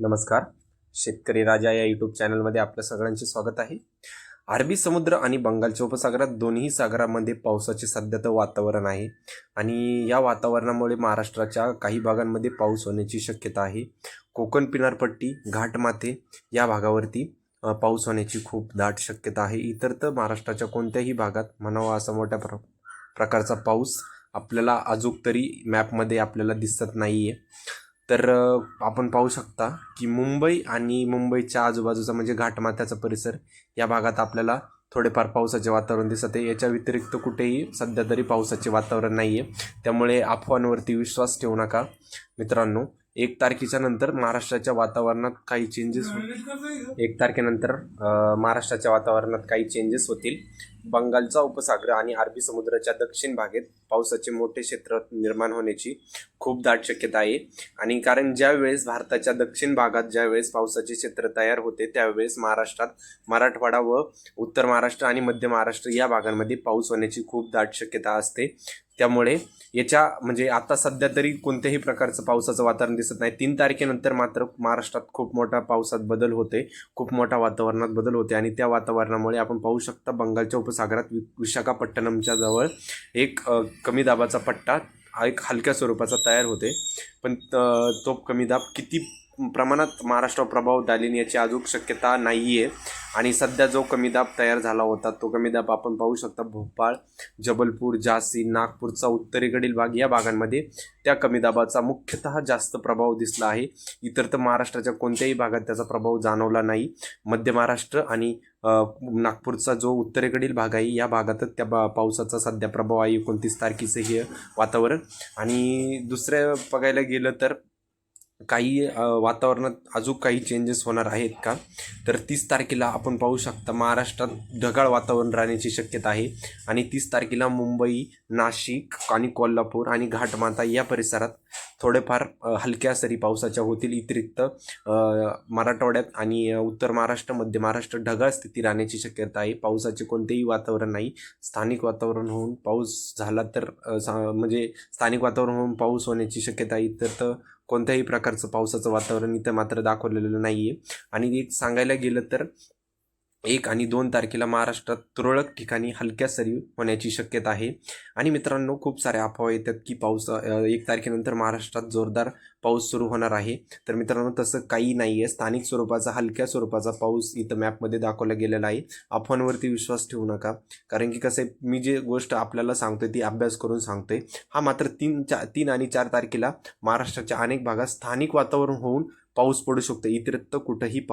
नमस्कार. शेतकरी राजा या यूट्यूब चॅनलमध्ये आपल्या सगळ्यांचे स्वागत आहे. अरबी समुद्र आणि बंगालच्या उपसागरात दोन्ही सागरामध्ये पावसाचे सध्या तर वातावरण आहे. आणि या वातावरणामुळे महाराष्ट्राच्या काही भागांमध्ये पाऊस होण्याची शक्यता आहे. कोकण किनारपट्टी घाटमाथे या भागावरती पाऊस होण्याची खूप दाट शक्यता आहे. इतर तर महाराष्ट्राच्या कोणत्याही भागात म्हणावा असा मोठ्या प्र प्रकारचा पाऊस आपल्याला अजूक तरी मॅपमध्ये आपल्याला दिसत नाही आहे तर आपण पाहू शकता की मुंबई आणि मुंबईच्या आजूबाजूचा म्हणजे घाटमाथ्याचा परिसर या भागात आपल्याला थोडेफार पावसाचे वातावरण दिसत आहे. याच्या व्यतिरिक्त कुठेही सध्या तरी पावसाचे वातावरण नाही आहे त्यामुळे अफवांवरती विश्वास ठेवू नका मित्रांनो. एक तारखेच्या नंतर महाराष्ट्राच्या वातावरणात काही चेंजेस एक तारखेनंतर महाराष्ट्राच्या वातावरणात काही चेंजेस होतील. बंगालचा उपसागर आणि अरबी समुद्राच्या दक्षिण भागेत पावसाचे मोठे क्षेत्र निर्माण होण्याची खूप दाट शक्यता आहे. आणि कारण ज्यावेळेस भारताच्या दक्षिण भागात ज्यावेळेस पावसाचे क्षेत्र तयार होते त्यावेळेस महाराष्ट्रात मराठवाडा व उत्तर महाराष्ट्र आणि मध्य महाराष्ट्र या भागांमध्ये पाऊस होण्याची खूप दाट शक्यता असते. त्यामुळे याच्या म्हणजे आता सध्या तरी कोणत्याही प्रकारचं पावसाचं वातावरण दिसत नाही. तीन तारखेनंतर मात्र महाराष्ट्रात खूप मोठा पावसात बदल होते खूप मोठा वातावरणात बदल होते आणि त्या वातावरणामुळे आपण पाहू शकता बंगालच्या उपसागरात वि विशाखापट्टणमच्या जवळ एक कमी दाबाचा पट्टा हा एक हलक्या स्वरूपाचा तयार होते पण त- तो कमी दाब किती प्रमाणात महाराष्ट्रावर प्रभाव डालेल याची अजून शक्यता नाही आहे आणि सध्या जो कमी दाब तयार झाला होता तो कमी दाब आपण पाहू शकता भोपाळ जबलपूर झाशी नागपूरचा उत्तरेकडील भाग या भागांमध्ये त्या कमी दाबाचा मुख्यतः जास्त प्रभाव दिसला आहे. इतर तर महाराष्ट्राच्या कोणत्याही भागात त्याचा प्रभाव जाणवला नाही. मध्य महाराष्ट्र आणि नागपूरचा जो उत्तरेकडील भाग आहे या भागातच त्या बा पावसाचा सध्या प्रभाव आहे. एकोणतीस तारखेचं हे वातावरण. आणि दुसऱ्या बघायला गेलं तर काही वातावरणात अजून काही चेंजेस होणार आहेत का? तर तीस तारखेला आपण पाहू शकता महाराष्ट्रात ढगाळ वातावरण राहण्याची शक्यता आहे. आणि तीस तारखेला मुंबई नाशिक आणि कोल्हापूर आणि घाटमाता या परिसरात थोडेफार हलक्या सरी पावसाच्या होतील व्यतिरिक्त मराठवाड्यात आणि उत्तर महाराष्ट्र मध्य महाराष्ट्र ढगाळ स्थिती राहण्याची शक्यता आहे. पावसाचे कोणतेही वातावरण नाही. स्थानिक वातावरण होऊन पाऊस झाला तर सा- म्हणजे स्थानिक वातावरण होऊन पाऊस होण्याची शक्यता आहे. इतर तर कोणत्याही प्रकारचं पावसाचं वातावरण इथं मात्र दाखवलेलं नाही आहे आणि एक सांगायला गेलं तर एक आणि दोन तारखेला महाराष्ट्रात तुरळक ठिकाणी हलक्या सरी होण्याची शक्यता आहे. आणि मित्रांनो खूप साऱ्या अफवा येतात की पाऊस एक तारखेनंतर महाराष्ट्रात जोरदार पाऊस सुरू होणार आहे. तर मित्रांनो तसं काही नाही आहे स्थानिक स्वरूपाचा हलक्या स्वरूपाचा पाऊस इथं मॅपमध्ये दाखवला गेलेला आहे. अफवांवरती विश्वास ठेवू नका. कारण की कसं आहे मी जे गोष्ट आपल्याला सांगतोय ती अभ्यास करून सांगतोय. हा मात्र तीन चा तीन आणि चार तारखेला महाराष्ट्राच्या अनेक भागात स्थानिक वातावरण होऊन पाऊस पडू शकतो. इतरत्र कुठंही पाऊस